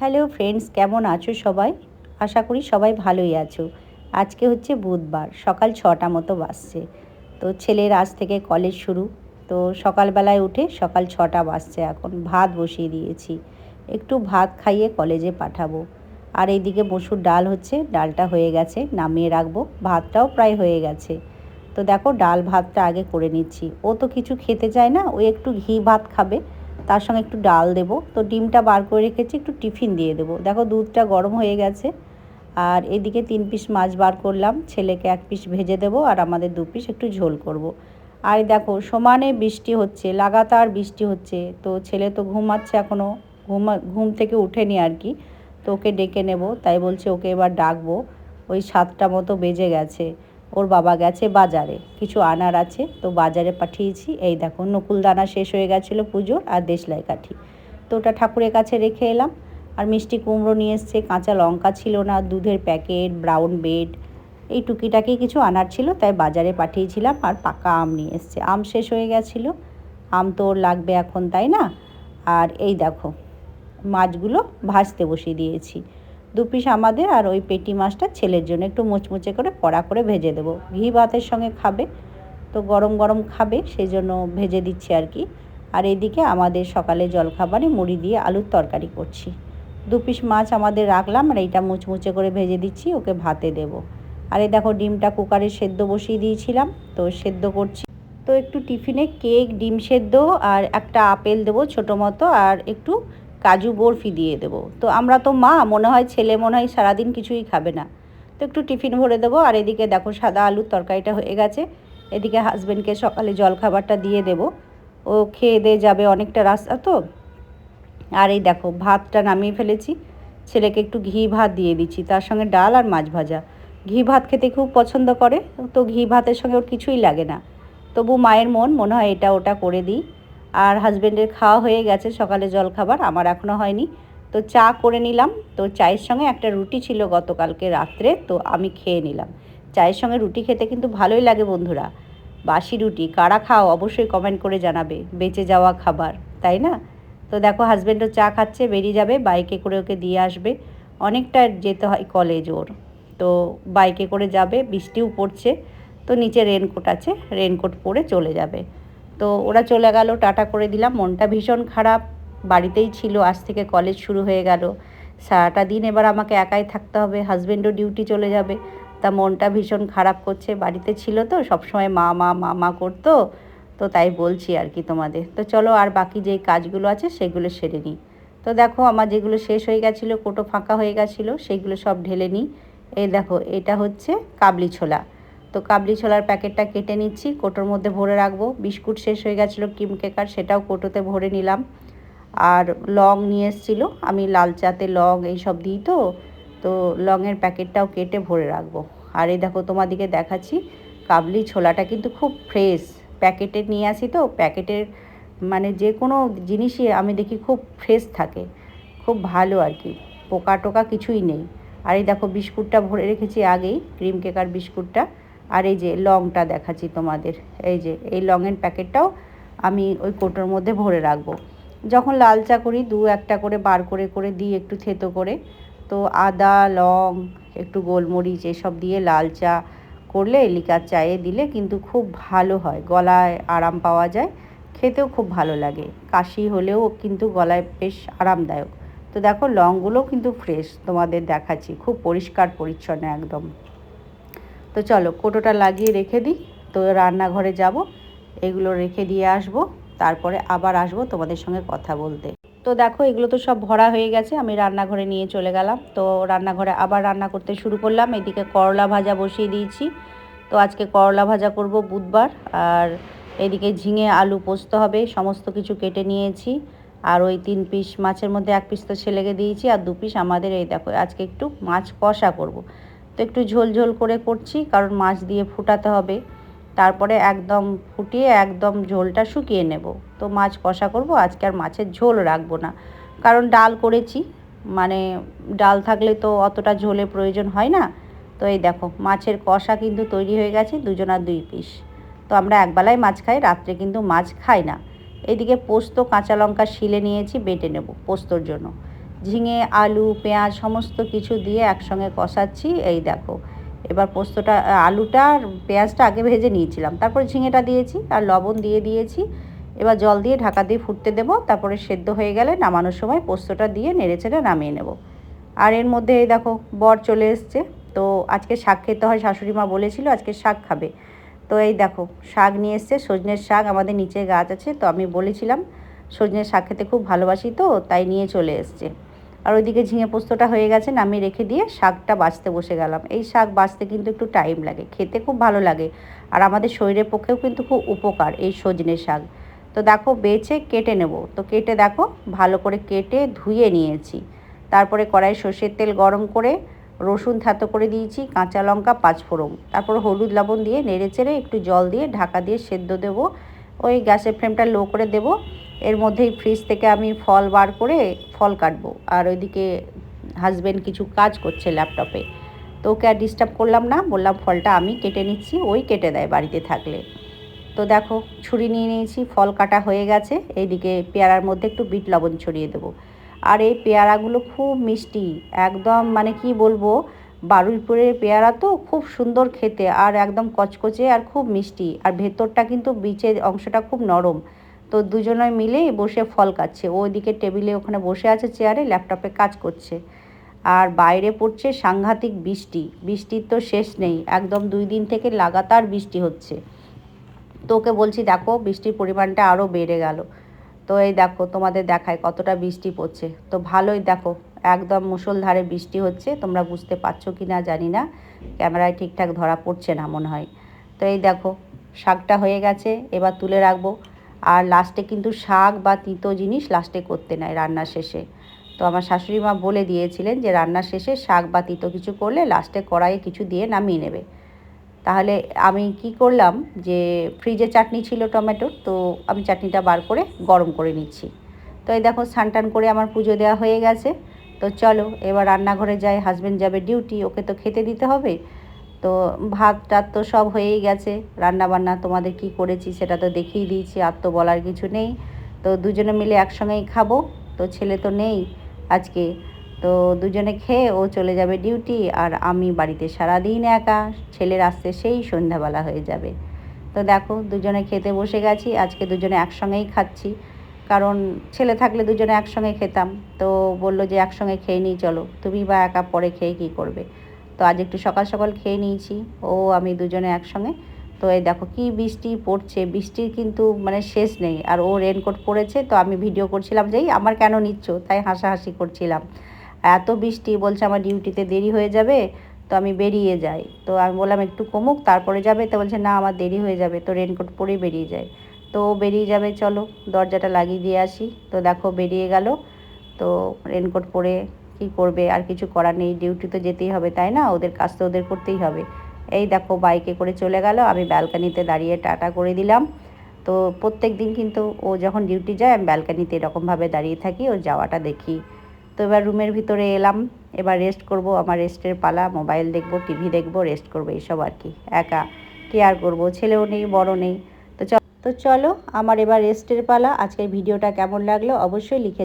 Hello friends, কেমন আছো সবাই? আশা করি সবাই ভালোই আছো। আজকে হচ্ছে বুধবার, সকাল ছটা মতো বাজছে। তো ছেলের আজ থেকে কলেজ শুরু। তো সকালবেলায় উঠে সকাল ছটা বাজছে এখন, ভাত বসিয়ে দিয়েছি। একটু ভাত খাইয়ে কলেজে পাঠাবো। আর এইদিকে মসুর ডাল হচ্ছে, ডালটা হয়ে গেছে, নামিয়ে রাখব। ভাতটাও প্রায় হয়ে গেছে। তো দেখো, ডাল ভাতটা আগে করে নিচ্ছি। ও তো কিছু খেতে চায় না, ও একটু ঘি ভাত খাবে। তার সঙ্গে একটু ডাল দেব। তো ডিমটা বার করে রেখেছি, একটু টিফিন দিয়ে দেবো। দেখো দুধটা গরম হয়ে গেছে। আর এদিকে তিন পিস মাছ বার করলাম। ছেলেকে এক পিস ভেজে দেবো আর আমাদের দু পিস একটু ঝোল করব। আর দেখো, সমানে বৃষ্টি হচ্ছে, লাগাতার বৃষ্টি হচ্ছে। তো ছেলে তো ঘুমাচ্ছে এখনও ঘুমা, ঘুম থেকে উঠেনি আর কি। তো ওকে ডেকে নেব। তাই বলছে ওকে এবার ডাকবো। ওই সাতটা মতো বেজে গেছে। ওর বাবা গেছে বাজারে। কিছু আনার আছে, তো বাজারে পাঠিয়েছি। এই দেখো নকুল দানা শেষ হয়ে গেছিল পুজোর আর দেশলাই কাঠি। তো ওটা ঠাকুরের কাছে রেখে এলাম। আর মিষ্টি কুমড়ো নিয়ে এসছে, কাঁচা লঙ্কা ছিল না, দুধের প্যাকেট ব্রাউন বেড এই টুকিটাকি কিছু আনার ছিল, তাই বাজারে পাঠিয়েছিলাম। আর পাকা আম নিয়ে এসছে। আম শেষ হয়ে গেছিল। আম তো ওর লাগবে এখন, তাই না? আর এই দেখো, মাছগুলো ভাজতে বসিয়ে দিয়েছি। দু পিস আমাদের আর ওই পেটি মাছটা ছেলের জন্য। একটু মুচমুচে করে কড়া করে ভেজে দেবো। ঘি ভাতের সঙ্গে খাবে, তো গরম গরম খাবে সেই জন্য ভেজে দিচ্ছি আর কি। আর এদিকে আমাদের সকালে জলখাবারে মুড়ি দিয়ে আলুর তরকারি করছি। দু পিস মাছ আমাদের রাখলাম, আর এইটা মুচমুচে করে ভেজে দিচ্ছি, ওকে ভাতে দেব। আর এই দেখো ডিমটা কুকারে সেদ্ধ বসিয়ে দিয়েছিলাম, তো সেদ্ধ করছি। তো একটু টিফিনে কেক, ডিম সেদ্ধ, আর একটা আপেল দেবো ছোটো মতো, আর একটু কাজু বরফি দিয়ে দেবো। তো আমরা তো মা, মনে হয় ছেলে, মনে হয় সারাদিন কিছুই খাবে না। তো একটু টিফিন ভরে দেবো, আর এদিকে দেখো সাদা আলুর তরকারিটা হয়ে গেছে। এদিকে হাজব্যান্ডকে সকালে জলখাবারটা দিয়ে দেবো। ও খেয়ে দিয়ে যাবে অনেকটা রাস্তা তো। আর এই দেখো, ভাতটা নামিয়ে ফেলেছি। ছেলেকে একটু ঘি ভাত দিয়ে দিচ্ছি, তার সঙ্গে ডাল আর মাছ ভাজা। ঘি ভাত খেতে খুব পছন্দ করে, তো ঘি ভাতের সঙ্গে ওর কিছুই লাগে না। তবু মায়ের মন, মনে হয় এটা ওটা করে দিই। আর হাজব্যান্ডের খাওয়া হয়ে গেছে, সকালে জল খাবার আমার এখনও হয়নি। তো চা করে নিলাম। তো চায়ের সঙ্গে একটা রুটি ছিল গতকালকে রাত্রে, তো আমি খেয়ে নিলাম। চায়ের সঙ্গে রুটি খেতে কিন্তু ভালোই লাগে বন্ধুরা। বাসি রুটি, কারা খাও অবশ্যই কমেন্ট করে জানাবে। বেঁচে যাওয়া খাবার, তাই না? তো দেখো হাজব্যান্ডও চা খাচ্ছে, বেরিয়ে যাবে বাইকে করে ওকে দিয়ে আসবে। অনেকটা যেতে হয় কলেজ ওর। তো বাইকে করে যাবে, বৃষ্টিও পড়ছে। তো নিচে রেনকোট আছে রেনকোট পরে চলে যাবে। তো ওরা চলে গেল, টাটা করে দিলাম। মনটা ভীষণ খারাপ। বাড়িতেই ছিল, আজ থেকে কলেজ শুরু হয়ে গেল। সারাটা দিন এবার আমাকে একাই থাকতে হবে হাজব্যান্ডও ডিউটি চলে যাবে। তা মনটা ভীষণ খারাপ করছে। বাড়িতে ছিল তো, সবসময় মা মা মা মা করতো। তো তাই বলছি আর কি তোমাদের। তো চলো আর বাকি যেই কাজগুলো আছে, সেগুলো সেরে নিই। তো দেখো, আমার যেগুলো শেষ হয়ে গেছিল, কোটো ফাঁকা হয়ে গেছিল, সেগুলো সব ঢেলে নিই। এই দেখো, এটা হচ্ছে কাবলি ছোলা। তো কাবলি ছোলার প্যাকেটটা কেটে নিচ্ছি, কোটোর মধ্যে ভরে রাখব। বিস্কুট শেষ হয়ে গেছিল ক্রিম কেকার, সেটাও কোটোতে ভরে নিলাম। আর লং নিয়ে এসেছিল, আমি লাল চাতে লং এইসব দিই তো তো লংয়ের প্যাকেটটাও কেটে ভরে রাখব। আর এই দেখো তোমাদিকে দেখাচ্ছি, কাবলি ছোলাটা কিন্তু খুব ফ্রেশ। প্যাকেটে নিয়ে আসি তো, প্যাকেটের মানে যে কোনো জিনিসই আমি দেখি খুব ফ্রেশ থাকে, খুব ভালো আর কি, পোকা টোকা কিছুই নেই। আর এই দেখো বিস্কুটটা ভরে রেখেছি আগেই, ক্রিম কেকার বিস্কুটটা। আর এই যে লংটা দেখাচ্ছি তোমাদের, এই যে, এই লংয়ের প্যাকেটটাও আমি ওই কোটোর মধ্যে ভরে রাখব। যখন লাল চা করি, দু একটা করে বার করে করে দিই একটু থেতো করে, তো আদা, লং, একটু গোলমরিচ এসব দিয়ে লাল চা করলে লিকার চায়ে দিলে কিন্তু খুব ভালো হয়, গলায় আরাম পাওয়া যায়, খেতেও খুব ভালো লাগে। কাশি হলেও কিন্তু গলায় বেশ আরামদায়ক। তো দেখো লংগুলোও কিন্তু ফ্রেশ তোমাদের দেখাচ্ছি, খুব পরিষ্কার পরিচ্ছন্ন একদম। তো চলো কোটোটা লাগিয়ে রেখে দিই। তো রান্নাঘরে যাব, এগুলো রেখে দিয়ে আসব, তারপরে আবার আসব তোমাদের সঙ্গে কথা বলতে। তো দেখো, এগুলো তো সব ভরা হয়ে গেছে, আমি রান্নাঘরে নিয়ে চলে গেলাম। তো রান্নাঘরে আবার রান্না করতে শুরু করলাম, এদিকে করলা ভাজা বসিয়ে দিয়েছি। তো আজকে করলা ভাজা করব বুধবার, আর এদিকে ঝিঙে, আলু পোস্ত হবে, সমস্ত কিছু কেটে নিয়েছি। আর ওই তিন পিস, মাছের মধ্যে এক পিস তো ছেলেকে দিয়েছি, আর দু পিস আমাদের এই দেখো, আজকে একটু মাছ কষা করব। তো একটু ঝোল ঝোল করে করছি, কারণ মাছ দিয়ে ফুটাতে হবে। তারপরে একদম ফুটিয়ে একদম ঝোলটা শুকিয়ে নেব। তো মাছ কষা করব, আজকে আর মাছের ঝোল রাখব না। কারণ ডাল করেছি মানে ডাল থাকলে তো অতটা ঝোলের প্রয়োজন হয় না। তো এই দেখো, মাছের কষা কিন্তু তৈরি হয়ে গেছে দুজনার দুই পিস। তো আমরা একবেলায় মাছ খাই, রাত্রে কিন্তু মাছ খাই না। এদিকে পোস্ত, কাঁচা লঙ্কা শিলে নিয়েছি, বেটে নেব পোস্তর জন্য। ঝিঙে, আলু, পেঁয়াজ সমস্ত কিছু দিয়ে একসঙ্গে কষাচ্ছি, এই দেখো। এবার পোস্তটা, আলুটা আর পেঁয়াজটা আগে ভেজে নিয়েছিলাম। তারপরে ঝিঙেটা দিয়েছি, আর লবণ দিয়ে দিয়েছি। এবার জল দিয়ে ঢাকা দিয়ে ফুটতে দেবো, তারপরে সেদ্ধ হয়ে গেলে নামানোর সময় পোস্তটা দিয়ে নেড়ে চেড়ে নামিয়ে নেব। আর এর মধ্যে এই দেখো, বর চলে এসছে। তো আজকে শাক খেতে হয়, শাশুড়ি মা বলেছিল আজকে শাক খাবে। তো এই দেখো, শাক নিয়ে এসছে, সজনের শাক, আমাদের নিচে গাছ আছে। তো আমি বলেছিলাম, সজনের শাক খেতে খুব ভালোবাসি তো, তাই নিয়ে চলে এসছে। আর ওইদিকে ঝিঙে পোস্তটা হয়ে গেছে, নামিয়ে রেখে দিয়ে শাকটা বাঁচতে বসে গেলাম। এই শাক বাঁচতে কিন্তু একটু টাইম লাগে, খেতে খুব ভালো লাগে। আর আমাদের শরীরের পক্ষেও কিন্তু খুব উপকার এই সজনে শাক। তো দেখো বেছে কেটে নেব। তো কেটে দেখো, ভালো করে কেটে ধুয়ে নিয়েছি। তারপরে কড়াই সর্ষের তেল গরম করে রসুন থাতো করে দিয়েছি, কাঁচা লঙ্কা পাঁচফোড়ন তারপর হলুদ লবণ দিয়ে নেড়ে চেড়ে একটু জল দিয়ে ঢাকা দিয়ে সেদ্ধ দেবো। ওই গ্যাসের ফ্লেমটা লো করে দেবো। এর মধ্যেই ফ্রিজ থেকে আমি ফল বার করে ফল কাটবো। আর ওইদিকে হাজব্যান্ড কিছু কাজ করছে ল্যাপটপে তো ওকে আর ডিস্টার্ব করলাম না, বললাম ফলটা আমি কেটে নিচ্ছি, ওই কেটে দেয় বাড়িতে থাকলে। তো দেখো, ছুরি নিয়ে নিয়েছি, ফল কাটা হয়ে গেছে, এইদিকে পেয়ারার মধ্যে একটু বিট লবণ ছড়িয়ে দেবো। আর এই পেয়ারাগুলো খুব মিষ্টি, একদম মানে কি বলব, বারুইপুরের পেয়ারা তো খুব সুন্দর খেতে, আর একদম কচকচে আর খুব মিষ্টি। আর ভেতরটা কিন্তু বিচের অংশটা খুব নরম। তো দুজনে মিলে বসে ফল কাটছে ওইদিকে টেবিলে ওখানে বসে আছে, চেয়ারে, ল্যাপটপে কাজ করছে। আর বাইরে পড়ছে সাংঘাতিক বৃষ্টি। বৃষ্টির তো শেষ নেই, একদম দুই দিন থেকে লাগাতার বৃষ্টি হচ্ছে। তো ওকে বলছি, দেখো, বৃষ্টির পরিমাণটা আরও বেড়ে গেল। তো এই দেখো, তোমাদের দেখায় কতটা বৃষ্টি পড়ছে। তো ভালোই দেখো, একদম মুসলধারে বৃষ্টি হচ্ছে। তোমরা বুঝতে পারছ কি না জানি না। ক্যামেরায় ঠিকঠাক ধরা পড়ছে না মনে হয়। তো এই দেখো, শাকটা হয়ে গেছে, এবার তুলে রাখব। আর লাস্টে কিন্তু শাক বা তিতো জিনিস লাস্টে করতে নেয় রান্নার শেষে। তো আমার শাশুড়ি মা বলে দিয়েছিলেন যে রান্নার শেষে শাক বা তিতো কিছু করলে লাস্টে কড়াইয়ে কিছু দিয়ে নামিয়ে নেবে। তাহলে আমি কি করলাম যে ফ্রিজে চাটনি ছিল টমেটোর, তো আমি চাটনিটা বার করে গরম করে নিচ্ছি। তো এই দেখো স্নান করে আমার পুজো দেওয়া হয়ে গেছে। তো চলো, এবার রান্নাঘরে যাই হাজব্যান্ড যাবে ডিউটি ওকে তো খেতে দিতে হবে। তো ভাত টাত তো সব হয়েই গেছে। রান্না বান্না তোমাদের কি করেছি সেটা তো দেখিয়ে দিয়েছি, আর তো বলার কিছু নেই। তো দুজনে মিলে একসঙ্গেই খাব, তো ছেলে তো নেই আজকে। তো দুজনে খেয়ে ও চলে যাবে ডিউটি, আর আমি বাড়িতে সারাদিন একা, ছেলের আসতে সেই সন্ধ্যাবেলা হয়ে যাবে। তো দেখো, দুজনে খেতে বসে গেছি, আজকে দুজনে একসঙ্গেই খাচ্ছি। কারণ ছেলে থাকলে দুজনে একসঙ্গে খেতাম, তো বলল যে একসঙ্গে খেয়ে নিই, চলো। তুমি বা একা পরে খেয়ে কী করবে? তো আজ একটু সকাল সকাল খেয়ে নিয়েছি। ও, আমি দুজনে একসঙ্গে। তো এই দেখো কি বৃষ্টি পড়ছে। বৃষ্টির কিন্তু মানে শেষ নেই। আর ও রেনকোট পরেছে, তো আমি ভিডিও করছিলাম যেই আমার কেন নিচ্ছ? তাই হাসাহাসি করছিলাম। এত বৃষ্টি, বলছে আমার ডিউটিতে দেরি হয়ে যাবে, তো আমি বেরিয়ে যাই। তো আমি বললাম, একটু কমুক, তারপরে যাবে? তো বলছে, না, আমার দেরি হয়ে যাবে। তো রেনকোট পরেই বেরিয়ে যায়। তো বেরিয়ে যাবে, চলো দরজাটা লাগিয়ে দিয়ে আসি। তো দেখো বেরিয়ে গেল। তো রেনকোট পরে কি করবে, আর কিছু করার নেই ডিউটি তো যেতেই হবে, তাই না? ওদের কাজ তো ওদের করতেই হবে। এই দেখো বাইকে করে চলে গেল, আমি ব্যালকানিতে দাঁড়িয়ে টাটা করে দিলাম। তো প্রত্যেক দিন কিন্তু ও যখন ডিউটি যায়, আমি ব্যালকানিতে এরকমভাবে দাঁড়িয়ে থাকি, ওর যাওয়াটা দেখি। তো এবার রুমের ভিতরে এলাম, এবার রেস্ট করব, আমার রেস্টের পালা মোবাইল দেখব টিভি দেখব রেস্ট করব, এইসব আর কি, একা। কেয়ার করব? ছেলেও নেই, বড় নেই। তো তো চলো, আমার এবার রেস্টের পালা, আজকের ভিডিওটা কেমন লাগল? অবশ্যই লিখে